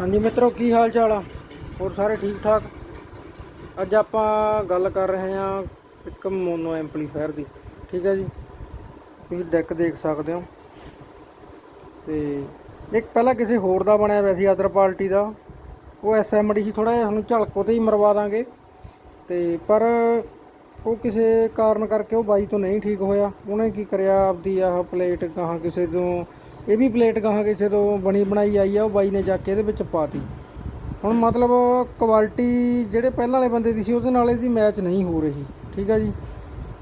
ਹਾਂਜੀ ਮਿੱਤਰੋ, ਕੀ ਹਾਲ ਚਾਲ ਆ? ਹੋਰ ਸਾਰੇ ਠੀਕ ਠਾਕ ਅੱਜ ਆਪਾਂ ਗੱਲ ਕਰ ਰਹੇ ਹਾਂ ਇੱਕ ਮੋਨੋ ਐਂਪਲੀਫਾਇਰ ਦੀ, ਠੀਕ ਹੈ ਜੀ? ਤੁਸੀਂ ਡੈਕ ਦੇਖ ਸਕਦੇ ਹੋ। ਤੇ ਇੱਕ ਪਹਿਲਾਂ ਕਿਸੇ ਹੋਰ ਦਾ ਬਣਿਆ ਹੋਇਆ ਸੀ ਅਦਰ ਪਾਰਟੀ ਦਾ। ਉਹ ਐਸਐਮਡੀ ਸੀ ਥੋੜਾ ਜਿਹਾ ਤੁਹਾਨੂੰ ਝਲਕੋ ਤੇ ਹੀ ਮਰਵਾ ਦਾਂਗੇ। ਤੇ ਪਰ ਉਹ ਕਿਸੇ ਕਾਰਨ ਕਰਕੇ ਉਹ ਬਾਈ ਤੋਂ ਨਹੀਂ ਠੀਕ ਹੋਇਆ। ਉਹਨੇ ਕੀ ਕਰਿਆ ਆਪਦੀ ਆਹ ਪਲੇਟ ਗਾਹਾਂ ਕਿਸੇ ਤੋਂ ਇਹ ਵੀ ਪਲੇਟ ਗਾਹਾਂ ਕਿਸੇ ਤੋਂ ਬਣੀ ਬਣਾਈ ਆਈ ਆ, ਉਹ ਬਾਈ ਨੇ ਜਾ ਕੇ ਇਹਦੇ ਵਿੱਚ ਪਾਤੀ। ਹੁਣ ਮਤਲਬ ਕੁਆਲਿਟੀ ਜਿਹੜੇ ਪਹਿਲਾਂ ਵਾਲੇ ਬੰਦੇ ਦੀ ਸੀ, ਉਹਦੇ ਨਾਲ ਇਹਦੀ ਮੈਚ ਨਹੀਂ ਹੋ ਰਹੀ, ਠੀਕ ਆ ਜੀ?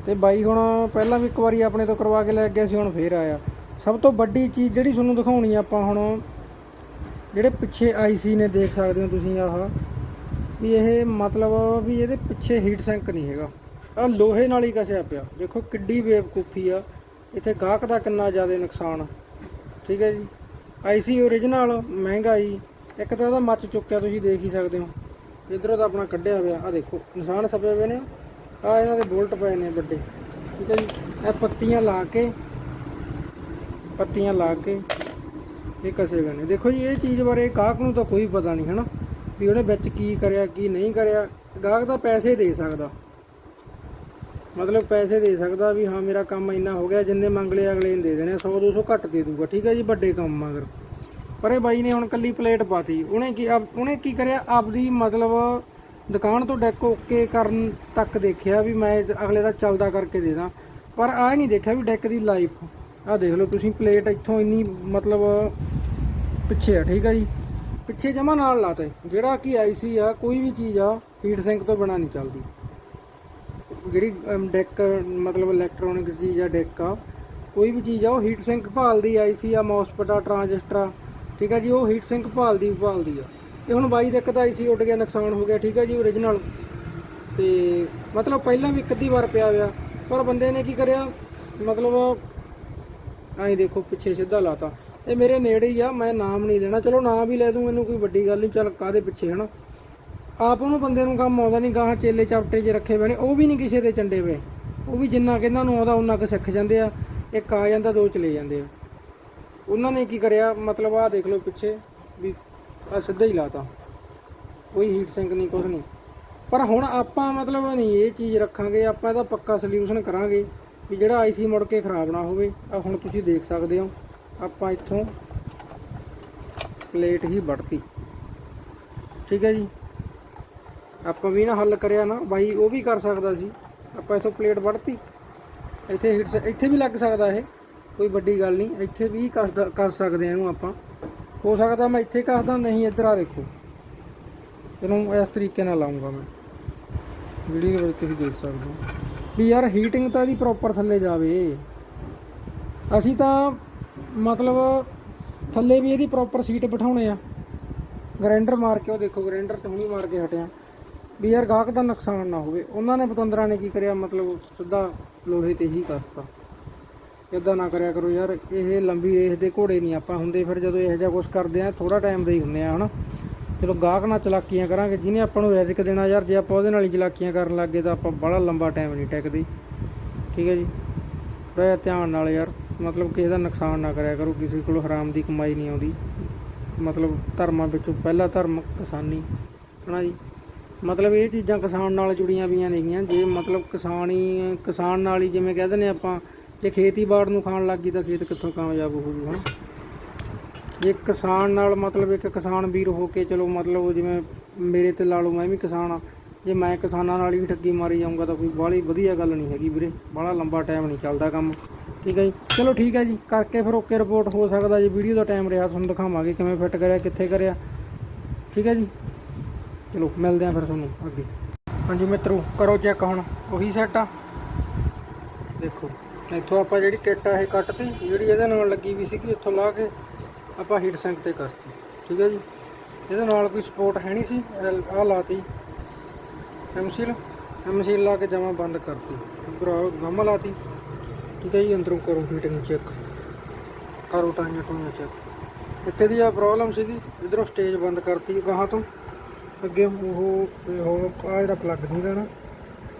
ਤੇ ਬਾਈ ਹੁਣ ਪਹਿਲਾਂ ਵੀ ਇੱਕ ਵਾਰੀ ਆਪਣੇ ਤੋਂ ਕਰਵਾ ਕੇ ਲੈ ਗਿਆ ਸੀ, ਹੁਣ ਫੇਰ ਆਇਆ। ਸਭ ਤੋਂ ਵੱਡੀ ਚੀਜ਼ ਜਿਹੜੀ ਤੁਹਾਨੂੰ ਦਿਖਾਉਣੀ ਆਪਾਂ ਹੁਣ, ਜਿਹੜੇ ਪਿੱਛੇ ਆਈਸੀ ਨੇ ਦੇਖ ਸਕਦੇ ਹੋ ਤੁਸੀਂ ਆਹ, ਵੀ ਇਹ ਮਤਲਬ ਵੀ ਇਹਦੇ ਪਿੱਛੇ ਹੀਟ ਸਿੰਕ ਨਹੀਂ ਹੈਗਾ। ਆ ਲੋਹੇ ਨਾਲ ਹੀ ਕਸਿਆ ਪਿਆ। ਦੇਖੋ ਕਿੱਡੀ ਬੇਵਕੂਫੀ ਆ। ਇੱਥੇ ਗਾਹਕ ਦਾ ਕਿੰਨਾ ਜ਼ਿਆਦਾ ਨੁਕਸਾਨ। ਠੀਕ ਹੈ ਜੀ। ਆਈਸੀ ਓਰੀਜਨਲ ਮਹਿੰਗਾ ਜੀ। ਇੱਕ ਤਾਂ ਇਹਦਾ ਮੱਚ ਚੁੱਕਿਆ, ਤੁਸੀਂ ਦੇਖ ਹੀ ਸਕਦੇ ਹੋ। ਇਧਰੋਂ ਤਾਂ ਆਪਣਾ ਕੱਢਿਆ ਹੋਇਆ ਆ ਦੇਖੋ, ਨਿਸ਼ਾਨ ਸੱਪੇ ਹੋਏ ਨੇ। ਆ ਇਹਨਾਂ ਦੇ ਬੋਲਟ ਪਏ ਨੇ ਵੱਡੇ। ਠੀਕ ਹੈ ਜੀ। ਇਹ ਪੱਤੀਆਂ ਲਾ ਕੇ, ਪੱਤੀਆਂ ਲਾ ਕੇ ਇਹ ਕਸੇ ਗਏ ਨੇ। ਦੇਖੋ ਜੀ, ਇਹ ਚੀਜ਼ ਬਾਰੇ ਗਾਹਕ ਨੂੰ ਤਾਂ ਕੋਈ ਪਤਾ ਨਹੀਂ ਹੈ ਨਾ ਵੀ ਉਹਨੇ ਵਿੱਚ ਕੀ ਕਰਿਆ, ਕੀ ਨਹੀਂ ਕਰਿਆ। ਗਾਹਕ ਤਾਂ ਪੈਸੇ ਦੇ ਸਕਦਾ। ਮਤਲਬ ਪੈਸੇ ਦੇ ਸਕਦਾ ਵੀ ਹਾਂ, ਮੇਰਾ ਕੰਮ ਇੰਨਾ ਹੋ ਗਿਆ, ਜਿੰਨੇ ਮੰਗ ਲਏ ਅਗਲੇ ਨੇ ਦੇ ਦੇਣੇ 100 200 ਘੱਟ ਦੇ ਦੂਗਾ, ਠੀਕ ਹੈ ਜੀ, ਵੱਡੇ ਕੰਮ ਮਗਰ ਪਰ ਇਹ ਬਾਈ ਨੇ ਹੁਣ ਕੱਲੀ ਪਲੇਟ ਪਾਤੀ, ਉਹਨੇ ਕੀ ਆਪ- ਉਹਨੇ ਕੀ ਕਰਿਆ, ਆਪਦੀ ਮਤਲਬ ਦੁਕਾਨ ਤੋਂ ਡੈਕ ਓਕੇ ਕਰਨ ਤੱਕ ਦੇਖਿਆ ਵੀ ਮੈਂ ਅਗਲੇ ਦਾ ਚੱਲਦਾ ਕਰਕੇ ਦੇ ਦਾਂ, ਪਰ ਆ ਨਹੀਂ ਦੇਖਿਆ ਵੀ ਡੈਕ ਦੀ ਲਾਈਫ, ਆਹ ਦੇਖ ਲਓ ਤੁਸੀਂ ਪਲੇਟ ਇੱਥੋਂ ਇੰਨੀ ਮਤਲਬ ਪਿੱਛੇ ਆ, ਠੀਕ ਆ ਜੀ। ਪਿੱਛੇ ਜਮਾ ਨਾਲ ਲਾਤੇ ਜਿਹੜਾ ਕਿ ਆਈਸੀ ਆ, ਕੋਈ ਵੀ ਚੀਜ਼ ਆ, ਹੀਟ ਸਿੰਕ ਤੋਂ ਬਿਨਾ ਨਹੀਂ ਚੱਲਦੀ। ਜਿਹੜੀ ਡੈਕ, ਮਤਲਬ ਇਲੈਕਟ੍ਰੋਨਿਕ ਚੀਜ਼ ਆ ਡੈਕ ਆ, ਕੋਈ ਵੀ ਚੀਜ਼ ਆ, ਉਹ ਹੀਟ ਸਿੰਕ ਭਾਲਦੀ ਆਈਸੀ ਆ ਮੌਸਫੈਟ ਆ ਟਰਾਂਜਿਸਟਰ ਆ, ਠੀਕ ਆ ਜੀ, ਉਹ ਹੀਟ ਸਿੰਕ ਭਾਲਦੀ ਭਾਲਦੀ ਆ। ਇਹ ਹੁਣ ਬਾਈ ਦਾ ਇੱਕ ਤਾਂ ਆਈਸੀ ਉੱਡ ਗਿਆ, ਨੁਕਸਾਨ ਹੋ ਗਿਆ, ਠੀਕ ਆ ਜੀ ਓਰੀਜਨਲ ਤੇ ਮਤਲਬ ਪਹਿਲਾਂ ਵੀ ਇੱਕ ਅੱਧੀ ਵਾਰ ਪਿਆ ਹੋਇਆ, ਪਰ ਬੰਦੇ ਨੇ ਕੀ ਕਰਿਆ, ਮਤਲਬ ਐਂ ਦੇਖੋ, ਪਿੱਛੇ ਸਿੱਧਾ ਲਾਤਾ। ਇਹ ਮੇਰੇ ਨੇੜੇ ਹੀ ਆ, ਮੈਂ ਨਾਮ ਨਹੀਂ ਲੈਣਾ, ਚਲੋ ਨਾਮ ਵੀ ਲੈ ਦੂੰ, ਮੈਨੂੰ ਕੋਈ ਵੱਡੀ ਗੱਲ ਨਹੀਂ, ਚੱਲ ਕਾਦੇ ਪਿੱਛੇ, ਹਨਾ? ਆਪ ਉਹਨੂੰ ਬੰਦੇ ਨੂੰ ਕੰਮ ਆਉਂਦਾ ਨਹੀਂ ਗਾਹ ਚੇਲੇ ਚਾਪਟੇ 'ਚ ਰੱਖੇ ਹੋਏ ਨੇ ਉਹ ਵੀ ਨਹੀਂ ਕਿਸੇ ਦੇ ਚੰਡੇ ਵੇ ਉਹ ਵੀ ਜਿੰਨਾ ਕਿ ਇਹਨਾਂ ਨੂੰ ਆਉਂਦਾ ਉਹਨਾਂ ਕੁ ਸਿੱਖ ਜਾਂਦੇ ਆ, ਇੱਕ ਆ ਜਾਂਦਾ, ਦੋ ਚਲੇ ਜਾਂਦੇ ਆ। ਉਹਨਾਂ ਨੇ ਕੀ ਕਰਿਆ, ਮਤਲਬ ਆਹ ਦੇਖ ਲਓ ਪਿੱਛੇ, ਵੀ ਆ ਸਿੱਧਾ ਹੀ ਲਾਤਾ। ਕੋਈ ਹੀਟ ਸਿੰਕ ਨਹੀਂ ਕੁਝ ਨਹੀਂ ਪਰ ਹੁਣ ਆਪਾਂ ਮਤਲਬ ਨਹੀਂ ਇਹ ਚੀਜ਼ ਰੱਖਾਂਗੇ, ਆਪਾਂ ਇਹਦਾ ਪੱਕਾ ਸੋਲੂਸ਼ਨ ਕਰਾਂਗੇ, ਵੀ ਜਿਹੜਾ ਆਈਸੀ ਮੁੜ ਕੇ ਖਰਾਬ ਨਾ ਹੋਵੇ ਆ ਹੁਣ ਤੁਸੀਂ ਦੇਖ ਸਕਦੇ ਹੋ, ਆਪਾਂ ਇੱਥੋਂ ਪਲੇਟ ਹੀ ਵੜਤੀ ਠੀਕ ਹੈ ਜੀ? ਆਪਾਂ ਵੀ ਨਾ ਹੱਲ ਕਰਿਆ ਨਾ, ਬਾਈ ਉਹ ਵੀ ਕਰ ਸਕਦਾ ਸੀ। ਆਪਾਂ ਇੱਥੋਂ ਪਲੇਟ ਵੜਤੀ ਇੱਥੇ ਹਿੱਟ ਇੱਥੇ ਵੀ ਲੱਗ ਸਕਦਾ ਇਹ। ਕੋਈ ਵੱਡੀ ਗੱਲ ਨਹੀਂ, ਇੱਥੇ ਵੀ ਕਰ ਕਰ ਸਕਦੇ ਆ ਇਹਨੂੰ ਆਪਾਂ। ਹੋ ਸਕਦਾ ਮੈਂ ਇੱਥੇ ਕੱਸਦਾ ਨਹੀਂ ਇੱਧਰ ਆ ਦੇਖੋ। ਇਹਨੂੰ ਇਸ ਤਰੀਕੇ ਨਾਲ ਲਾਉਂਗਾ ਮੈਂ। ਵੀਡੀਓ ਵਿੱਚ ਤੁਸੀਂ ਦੇਖ ਸਕਦੇ ਹੋ। ਵੀ ਯਾਰ ਹੀਟਿੰਗ ਤਾਂ ਇਹਦੀ ਪ੍ਰੋਪਰ ਥੱਲੇ ਜਾਵੇ। ਅਸੀਂ ਤਾਂ ਮਤਲਬ ਥੱਲੇ ਵੀ ਇਹਦੀ ਪ੍ਰੋਪਰ ਸੀਟ ਬਿਠਾਉਣੇ ਆ। ਗ੍ਰਾਈਂਡਰ ਮਾਰ ਕੇ ਉਹ ਦੇਖੋ ਗ੍ਰਾਈਂਡਰ ਤੇ ਹੁਣੀ ਮਾਰ ਕੇ ਹਟਿਆ। ਵੀ ਯਾਰ ਗਾਹਕ ਦਾ ਨੁਕਸਾਨ ਨਾ ਹੋਵੇ। ਉਹਨਾਂ ਨੇ ਪਤੰਦਰਾਂ ਨੇ ਕੀ ਕਰਿਆ? ਮਤਲਬ ਸਿੱਧਾ ਲੋਹੇ ਤੇ ਹੀ ਕੱਸਤਾ। ਇਦਾਂ ਨਾ ਕਰਿਆ ਕਰੋ ਯਾਰ, ਇਹ ਲੰਬੀ ਰੇਸ ਦੇ ਘੋੜੇ ਨਹੀਂ ਆਪਾਂ ਹੁੰਦੇ। ਫਿਰ ਜਦੋਂ ਇਹੋ ਜਿਹਾ ਕੁਝ ਕਰਦੇ ਆ ਥੋੜਾ ਟਾਈਮ ਦੇ ਹੀ ਹੁੰਨੇ ਆ, ਹਨਾ? ਚਲੋ ਗਾਹਕ ਨਾਲ ਚਲਾਕੀਆਂ ਕਰਾਂਗੇ। ਜਿਹਨੇ ਆਪਾਂ ਨੂੰ ਰਿਜ਼ਕ ਦੇਣਾ ਯਾਰ, ਜੇ ਆਪਾਂ ਉਹਦੇ ਨਾਲ ਹੀ ਚਲਾਕੀਆਂ ਕਰਨ ਲੱਗੇ ਤਾਂ ਆਪਾਂ ਬੜਾ ਲੰਬਾ ਟਾਈਮ ਨਹੀਂ ਟਿਕਦੇ। ਠੀਕ ਹੈ ਜੀ? ਥੋੜ੍ਹਾ ਧਿਆਨ ਨਾਲ ਯਾਰ। ਮਤਲਬ ਕਿਸੇ ਦਾ ਨੁਕਸਾਨ ਨਾ ਕਰਿਆ ਕਰੋ। ਕਿਸੇ ਕੋਲ ਹਰਾਮ ਦੀ ਕਮਾਈ ਨਹੀਂ ਆਉਂਦੀ। ਮਤਲਬ ਧਰਮਾਂ ਵਿੱਚੋਂ ਪਹਿਲਾ ਧਰਮ ਕਿਸਾਨੀ, ਹਨਾ ਜੀ? ਮਤਲਬ ਇਹ ਚੀਜ਼ਾਂ ਕਿਸਾਨ ਨਾਲ ਜੁੜੀਆਂ ਵੀਆਂ ਨੇਗੀਆਂ। ਜੇ ਮਤਲਬ ਕਿਸਾਨ ਹੀ, ਕਿਸਾਨ ਨਾਲ ਹੀ ਜਿਵੇਂ ਕਹਿੰਦੇ ਨੇ ਆਪਾਂ, ਜੇ ਖੇਤੀਬਾੜ ਨੂੰ ਖਾਣ ਲੱਗ ਗਈ ਤਾਂ ਖੇਤ ਕਿੱਥੋਂ ਕਾਮਯਾਬ ਹੋਊਗਾ, ਹਨਾ? ਜੇ ਕਿਸਾਨ ਨਾਲ ਮਤਲਬ ਇੱਕ ਕਿਸਾਨ ਵੀਰ ਹੋ ਕੇ, ਚਲੋ ਮਤਲਬ ਜਿਵੇਂ ਮੇਰੇ ਤੇ ਲਾ ਲਓ ਮੈਂ ਵੀ ਕਿਸਾਨ ਆ, ਜੇ ਮੈਂ ਕਿਸਾਨਾਂ ਨਾਲ ਹੀ ਠੱਗੀ ਮਾਰੀ ਜਾਊਂਗਾ ਤਾਂ ਕੋਈ ਬਾਹਲੀ ਵਧੀਆ ਗੱਲ ਨਹੀਂ ਹੈਗੀ ਵੀਰੇ। ਬਾਹਲਾ ਲੰਬਾ ਟਾਈਮ ਨਹੀਂ ਚੱਲਦਾ ਕੰਮ। ਠੀਕ ਹੈ ਜੀ? ਚਲੋ ਠੀਕ ਹੈ ਜੀ, ਕਰਕੇ ਫਿਰ ਓਕੇ ਰਿਪੋਰਟ ਹੋ ਸਕਦਾ ਜੇ ਵੀਡੀਓ ਦਾ ਟਾਈਮ ਰਿਹਾ, ਤੁਹਾਨੂੰ ਦਿਖਾਵਾਂਗੇ ਕਿਵੇਂ ਫਿੱਟ ਕਰਿਆ, ਕਿੱਥੇ ਕਰਿਆ। ਠੀਕ ਹੈ ਜੀ? ਚਲੋ, ਮਿਲਦੇ ਆਂ ਫਿਰ ਤੁਹਾਨੂੰ ਅੱਗੇ। ਹਾਂਜੀ ਮਿੱਤਰੋ, ਕਰੋ ਚੈੱਕ ਹੁਣ, ਉਹੀ ਸੈੱਟ ਆ। ਦੇਖੋ, ਇੱਥੋਂ ਆਪਾਂ ਜਿਹੜੀ ਕਿੱਟ ਆ ਇਹ ਕੱਟਤੀ, ਜਿਹੜੀ ਇਹਦੇ ਨਾਲ ਲੱਗੀ ਵੀ ਸੀਗੀ ਇੱਥੋਂ ਲਾ ਕੇ ਆਪਾਂ ਹੀਟ ਸਿੰਕ ਤੇ ਕਰਤੀ, ਠੀਕ ਹੈ ਜੀ? ਇਹਦੇ ਨਾਲ ਕੋਈ ਸਪੋਰਟ ਹੈ ਨਹੀਂ ਸੀ ਆਹ ਲਾਤੀ। ਐਮਸੀਲ ਐਮਸੀਲ ਲਾ ਕੇ ਜਮਾ ਬੰਦ ਕਰਤੀ। ਬਰਾ ਗਮ ਲਾਤੀ। ਠੀਕ ਹੈ ਜੀ, ਅੰਦਰੋਂ ਕਰੋ ਹੀਟਿੰਗ ਚੈੱਕ ਕਰੋ ਟਾਈਆਂ ਟੂਈਆਂ ਚੈੱਕ ਇੱਥੇ ਦੀ ਆ ਪ੍ਰੋਬਲਮ ਸੀਗੀ, ਇਧਰੋਂ ਸਟੇਜ ਬੰਦ ਕਰਤੀ ਗਾਹਾਂ ਤੋਂ। ਅੱਗੇ ਉਹ ਉਹ ਆ ਜਿਹੜਾ ਪਲੱਗ ਨਹੀਂ ਦੇਣਾ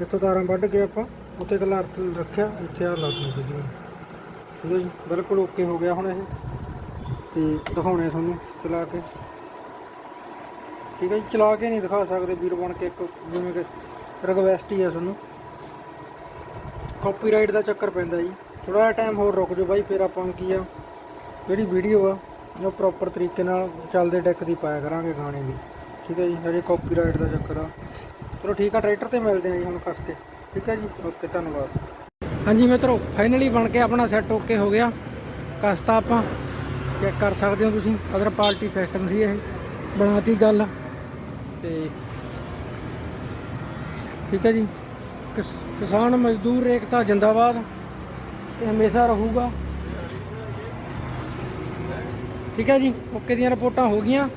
ਇੱਥੋਂ ਤਾਰਾਂ ਵੱਢ ਕੇ ਆਪਾਂ ਉੱਤੇ ਗੱਲਾਂ ਅਰਥ ਰੱਖਿਆ ਇੱਥੇ ਆ ਲੱਗ ਗਈ ਸੀਗੀ ਠੀਕ ਹੈ ਜੀ, ਬਿਲਕੁਲ ਓਕੇ ਹੋ ਗਿਆ ਹੁਣ ਇਹ। ਤੇ ਦਿਖਾਉਣੇ ਤੁਹਾਨੂੰ, ਚਲਾ ਕੇ। ਠੀਕ ਹੈ ਜੀ, ਚਲਾ ਕੇ ਨਹੀਂ ਦਿਖਾ ਸਕਦੇ ਵੀਰ ਬਣ ਕੇ ਇੱਕ, ਜਿਵੇਂ ਕਿ ਰਿਕਵੈਸਟ ਹੀ ਆ ਤੁਹਾਨੂੰ। ਕਾਪੀਰਾਈਟ ਦਾ ਚੱਕਰ ਪੈਂਦਾ ਜੀ। ਥੋੜਾ ਜਿਹਾ ਟਾਈਮ ਹੋਰ ਰੁਕ ਜਾਓ ਬਾਈ, ਫਿਰ ਆਪਾਂ ਨੂੰ ਕੀ ਆ, ਜਿਹੜੀ ਵੀਡੀਓ ਆ, ਉਹ ਪ੍ਰੋਪਰ ਤਰੀਕੇ ਨਾਲ ਚੱਲਦੇ ਡੈਕ ਦੀ ਪਾਇਆ ਕਰਾਂਗੇ ਗਾਣੇ ਦੀ। ਠੀਕ ਹੈ ਜੀ ਹਜੇ ਕਾਪੀਰਾਈਟ ਦਾ ਚੱਕਰ ਆ। ਚਲੋ ਠੀਕ ਆ ਟਰੈਕਟਰ ਤੇ ਮਿਲਦੇ ਆ ਜੀ ਹੁਣ ਕੱਸ ਕੇ ਠੀਕ ਹੈ ਜੀ, ਓਕੇ, ਧੰਨਵਾਦ। ਹਾਂਜੀ ਮਿੱਤਰੋ ਫਾਈਨਲੀ ਬਣ ਕੇ ਆਪਣਾ ਸੈੱਟ ਓਕੇ ਹੋ ਗਿਆ। ਕਸਤਾ ਆਪਾਂ ਚੈੱਕ ਕਰ ਸਕਦੇ ਹੋ ਤੁਸੀਂ ਅਦਰ ਪਾਰਟੀ ਸਿਸਟਮ ਸੀ ਇਹ, ਬਣਾਤੀ ਗੱਲ। ਤੇ ਠੀਕ ਹੈ ਜੀ ਕਿਸਾਨ ਮਜ਼ਦੂਰ ਏਕਤਾ ਜਿੰਦਾਬਾਦ, ਇਹ ਹਮੇਸ਼ਾ ਰਹੂਗਾ। ਠੀਕ ਹੈ ਜੀ, ਓਕੇ ਦੀਆਂ ਰਿਪੋਰਟਾਂ ਹੋ ਗਈਆਂ।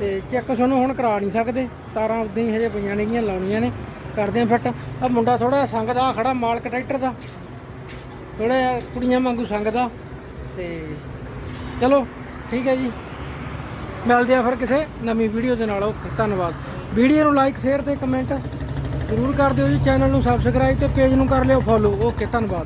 ਤੇ ਚੈੱਕ ਤੁਹਾਨੂੰ ਹੁਣ ਕਰਾ ਨਹੀਂ ਸਕਦੇ। ਤਾਰਾਂ ਉਦਾਂ ਹੀ ਹਜੇ ਪਈਆਂ ਨੇਗੀਆਂ, ਲਾਉਣੀਆਂ ਨੇ। ਕਰਦੇ ਆ ਫਿੱਟ। ਆ ਮੁੰਡਾ ਥੋੜਾ ਸੰਗਦਾ ਦਾ ਖੜਾ ਮਾਲਕ ਟਰੈਕਟਰ ਦਾ। ਥੋੜਾ ਜਿਹਾ ਕੁੜੀਆਂ ਵਾਂਗੂ ਸੰਗਦਾ। ਤੇ ਚਲੋ, ਠੀਕ ਹੈ ਜੀ। ਮਿਲਦੇ ਆ ਫਿਰ ਕਿਸੇ ਨਵੀਂ ਵੀਡੀਓ ਦੇ ਨਾਲ। ਓਕੇ, ਧੰਨਵਾਦ। ਵੀਡੀਓ ਨੂੰ ਲਾਈਕ ਸ਼ੇਅਰ ਤੇ ਕਮੈਂਟ ਜ਼ਰੂਰ ਕਰ ਦਿਓ ਜੀ। ਚੈਨਲ ਨੂੰ ਸਬਸਕ੍ਰਾਈਬ ਤੇ ਪੇਜ ਨੂੰ ਕਰ ਲਿਓ ਫੋਲੋ ਓਕੇ, ਧੰਨਵਾਦ।